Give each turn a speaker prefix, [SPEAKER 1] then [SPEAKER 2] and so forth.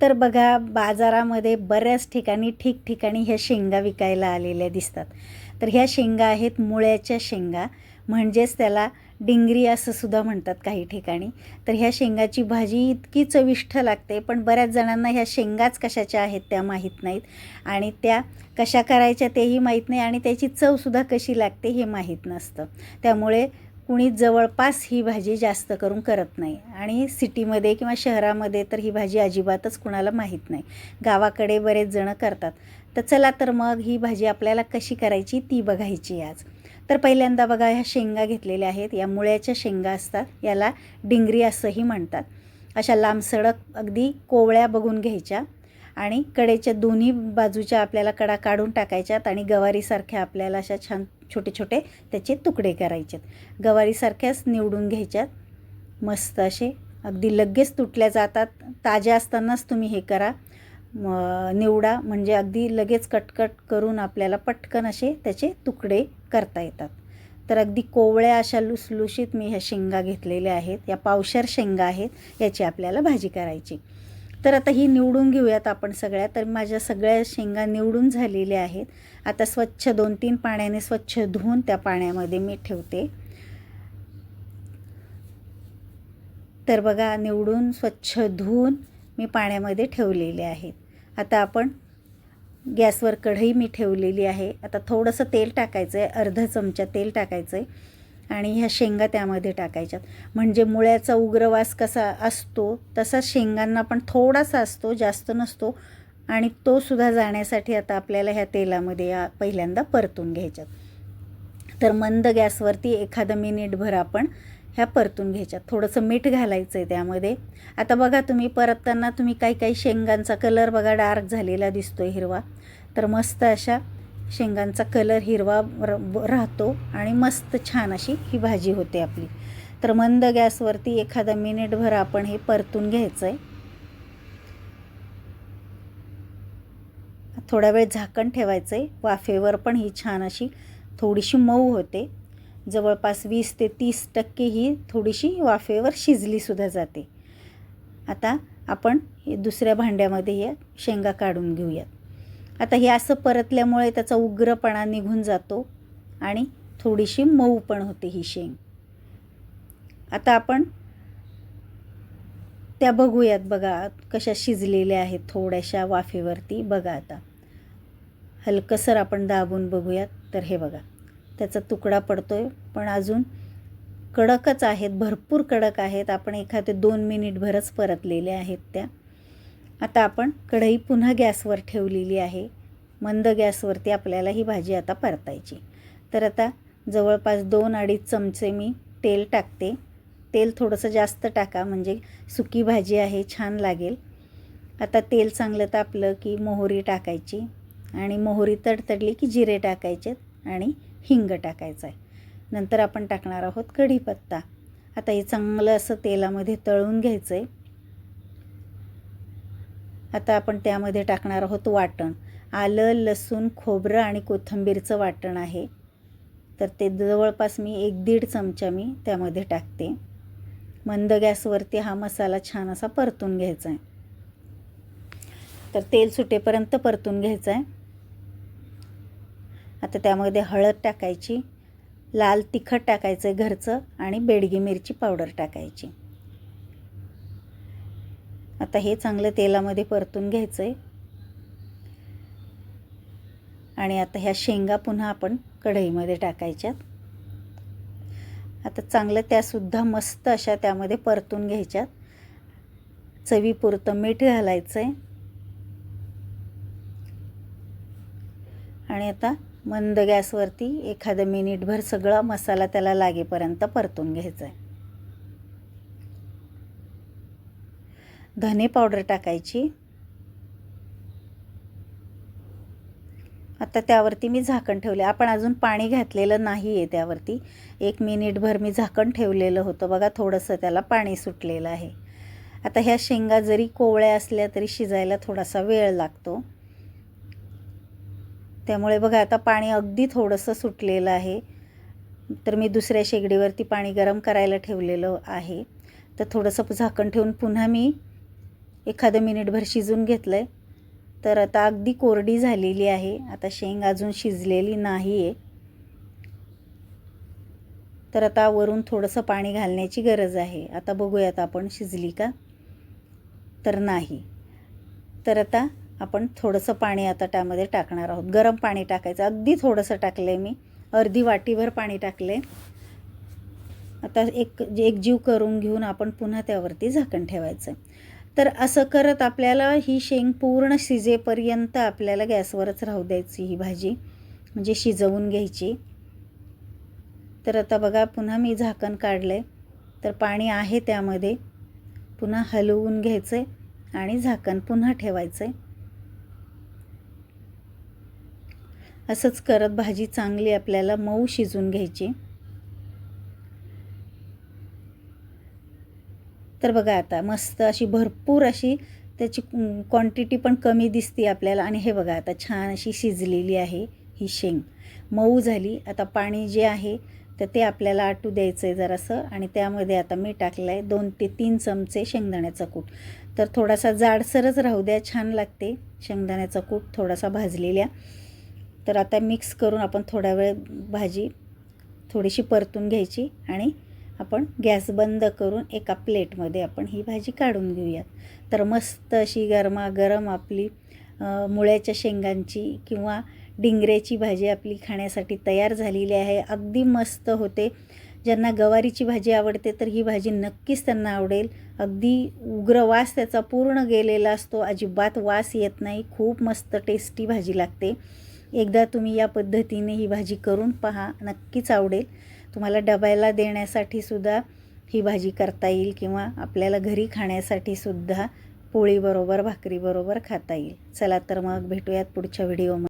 [SPEAKER 1] तर बघा बाजारामध्ये बऱ्याच ठिकाणी ठिकठिकाणी ह्या शेंगा विकायला आलेल्या दिसतात. तर ह्या शेंगा आहेत मुळ्याच्या शेंगा. म्हणजेच त्याला डिंगरी असं सुद्धा म्हणतात काही ठिकाणी. तर ह्या शेंगाची भाजी इतकी चविष्ट लागते पण बऱ्याच जणांना ह्या शेंगाच कशाच्या आहेत त्या माहीत नाहीत. आणि त्या कशा करायच्या तेही माहीत नाही आणि त्याची चवसुद्धा कशी लागते हे माहीत नसतं. त्यामुळे कुणी जवळपास ही भाजी जास्त करून करत नाही. आणि सिटीमध्ये किंवा शहरामध्ये तर ही भाजी अजिबातच कुणाला माहीत नाही. गावाकडे बरेच जणं करतात. तर चला तर मग ही भाजी आपल्याला कशी करायची ती बघायची आज. तर पहिल्यांदा बघा ह्या शेंगा घेतलेल्या आहेत. या मुळ्याच्या शेंगा असतात. याला डिंगरी असंही म्हणतात. अशा लांबसडक अगदी कोवळ्या बघून घ्यायच्या आणि कडेच्या दोन्ही बाजूच्या आपल्याला कडा काढून टाकायच्यात आणि गवारीसारख्या आपल्याला अशा छान छोटे छोटे त्याचे तुकडे करायचेत. गवारीसारख्याच निवडून घ्यायच्यात. मस्त असे. अगदी लगेच तुटल्या जातात. ताज्या असतानाच तुम्ही हे करा. निवडा. म्हणजे अगदी लगेच कटकट करून आपल्याला पटकन असे त्याचे तुकडे करता येतात. तर अगदी कोवळ्या अशा लुसलुशीत मी ह्या शेंगा घेतलेल्या आहेत. या पावशर शेंगा आहेत. याची आपल्याला भाजी करायची. तर आता ही निवडून घेऊयात आपण सगळ्या. तर माझ्या सगळ्या शेंगा निवडून झालेल्या आहेत. आता स्वच्छ दोन तीन पाण्याने स्वच्छ धुवून त्या पाण्यामध्ये मी ठेवते. तर बघा निवडून स्वच्छ धुवून मी पाण्यामध्ये ठेवलेले आहेत. आता आपण गॅसवर कढई मी ठेवलेली आहे. आता थोडंसं तेल टाकायचं आहे अर्धा चमचा तेल टाकायचं आहे आणि ह्या शेंगा त्यामध्ये टाकायच्यात. म्हणजे मुळ्याचा उग्रवास कसा असतो तसा शेंगांना पण थोडासा असतो जास्त नसतो. आणि तो सुद्धा जाण्यासाठी आता आपल्याला ह्या तेलामध्ये पहिल्यांदा परतून घ्यायच्यात. तर मंद गॅसवरती एखादं मिनिटभर आपण ह्या परतून घ्यायच्यात. थोडंसं मीठ घालायचं आहे त्यामध्ये. आता बघा तुम्ही परतताना तुम्ही काही काही शेंगांचा कलर बघा डार्क झालेला दिसतो हिरवा. तर मस्त अशा शेंगांचा कलर हिरवा राहतो आणि मस्त छान अशी ही भाजी होते आपली. तर मंद गॅसवरती एखादा मिनिटभर आपण हे परतून घ्यायचं आहे थोडा वेळ झाकण ठेवायचं आहे वाफेवर पण ही छान अशी थोडीशी मऊ होते. जवळपास वीस ते तीस टक्के ही थोडीशी वाफेवर शिजलीसुद्धा जाते. आता आपण दुसऱ्या भांड्यामध्ये या शेंगा काढून घेऊयात. आता हे असं परतल्यामुळे त्याचा उग्रपणा निघून जातो आणि थोडीशी मऊ पण होते ही शेंग. आता आपण त्या बघूयात बघा कशा शिजलेल्या आहेत थोड्याशा वाफेवरती. बघा आता. हलकसर आपण दाबून बघूयात. तर हे बघा. त्याचा तुकडा पडतो आहे पण अजून कडकच आहेत. भरपूर कडक आहेत. आपण एखादे दोन मिनिटभरच परतलेले आहेत त्या. आता आपण कढई पुन्हा गॅसवर ठेवलेली आहे. मंद गॅसवरती आपल्याला ही भाजी आता परतायची. तर आता जवळपास दोन अडीच चमचे मी तेल टाकते. तेल थोडंसं जास्त टाका म्हणजे सुकी भाजी आहे छान लागेल. आता तेल चांगलं तापलं की मोहरी टाकायची आणि मोहरी तडतडली की जिरे टाकायचे आणि हिंग टाकायचं आहे. नंतर आपण टाकणार आहोत कढीपत्ता. आता हे चांगलं असं तेलामध्ये तळून घ्यायचं आहे. आता आपण त्यामध्ये टाकणार आहोत वाटण. आलं लसूण खोबरं आणि कोथिंबीरचं वाटण आहे. तर ते जवळपास मी एक दीड चमचा मी त्यामध्ये टाकते. मंद गॅसवरती हा मसाला छान असा परतून घ्यायचा आहे तर तेल सुटेपर्यंत परतून घ्यायचं आहे आता त्यामध्ये हळद टाकायची लाल तिखट टाकायचं आहे घरचं आणि बेडगी मिरची पावडर टाकायची. आता हे चांगलं तेलामध्ये परतून घ्यायचं आहे आणि आता ह्या शेंगा पुन्हा आपण कढईमध्ये टाकायच्यात. आता चांगलं त्यासुद्धा मस्त अशा त्यामध्ये परतून घ्यायच्यात. चवीपुरतं मीठ घालायचं आहे आणि आता मंद गॅसवरती एखादं मिनिटभर सगळा मसाला त्याला लागेपर्यंत परतून घ्यायचा आहे धने पावडर टाकायची. आता त्यावरती मी झाकण ठेवले. आपण अजून पाणी घातलेलं नाही आहे त्यावरती. एक मिनिटभर मी झाकण ठेवलेलं होतं. बघा थोडंसं त्याला पाणी सुटलेलं आहे. आता ह्या शेंगा जरी कोवळ्या असल्या तरी शिजायला थोडासा वेळ लागतो. त्यामुळे बघा आता पाणी अगदी थोडंसं सुटलेलं आहे. तर मी दुसऱ्या शेगडीवरती पाणी गरम करायला ठेवलेलं आहे. तर थोडंसं झाकण ठेवून पुन्हा मी एखादं मिनिटभर शिजून घेतलं आहे तर आता अगदी कोरडी झालेली आहे. आता शेंग अजून शिजलेली नाही आहे तर आता वरून थोडंसं पाणी घालण्याची गरज आहे. आता बघूयात आपण शिजली का? तर नाही. तर आता आपण थोडंसं पाणी आता त्यामध्ये टाकणार आहोत. गरम पाणी टाकायचं. अगदी थोडंसं टाकलं आहे मी. अर्धी वाटीभर पाणी टाकले आता एक एकजीव करून घेऊन आपण पुन्हा त्यावरती झाकण ठेवायचं. तर असं करत आपल्याला ही शेंग पूर्ण शिजेपर्यंत आपल्याला गॅसवरच राहू द्यायची ही भाजी म्हणजे शिजवून घ्यायची. तर आता बघा पुन्हा मी झाकण काढलं आहे तर पाणी आहे त्यामध्ये. पुन्हा हलवून घ्यायचं आहे आणि झाकण पुन्हा ठेवायचं आहे असंच करत भाजी चांगली आपल्याला मऊ शिजून घ्यायची. तर बघा आता मस्त अशी भरपूर अशी त्याची क्वांटिटी पण कमी दिसते आपल्याला. आणि हे बघा आता छान अशी शिजलेली आहे ही शेंग. मऊ झाली. आता पाणी जे आहे तर ते आपल्याला आटू द्यायचं आहे जरासं. आणि त्यामध्ये आता मी टाकलं आहे दोन ते तीन चमचे शेंगदाण्याचा कूट. तर थोडासा जाडसरच राहू द्या छान लागते शेंगदाण्याचा कूट थोडासा भाजलेल्या. तर आता मिक्स करून आपण थोडा वेळ भाजी थोडीशी परतून घ्यायची आणि आपण गॅस बंद करून एका प्लेटमध्ये आपण ही भाजी काढून घेऊयात. तर मस्त अशी गरमागरम आपली मुळ्याच्या शेंगांची किंवा डिंगऱ्याची भाजी आपली खाण्यासाठी तयार झालेली आहे. अगदी मस्त होते. ज्यांना गवारीची भाजी आवडते तर ही भाजी नक्कीच त्यांना आवडेल. अगदी उग्र वास त्याचा पूर्ण गेलेला असतो. अजिबात वास येत नाही. खूप मस्त टेस्टी भाजी लागते. एकदा तुम्ही या पद्धतीने ही भाजी करून पहा. नक्कीच आवडेल. तुम्हाला डब्याला देण्यासाठी सुद्धा ही भाजी करता येईल किंवा आपल्याला घरी खाण्यासाठी सुद्धा पोळीबरोबर भाकरीबरोबर खाता येईल. चला तर मग भेटूयात पुढच्या व्हिडिओमध्ये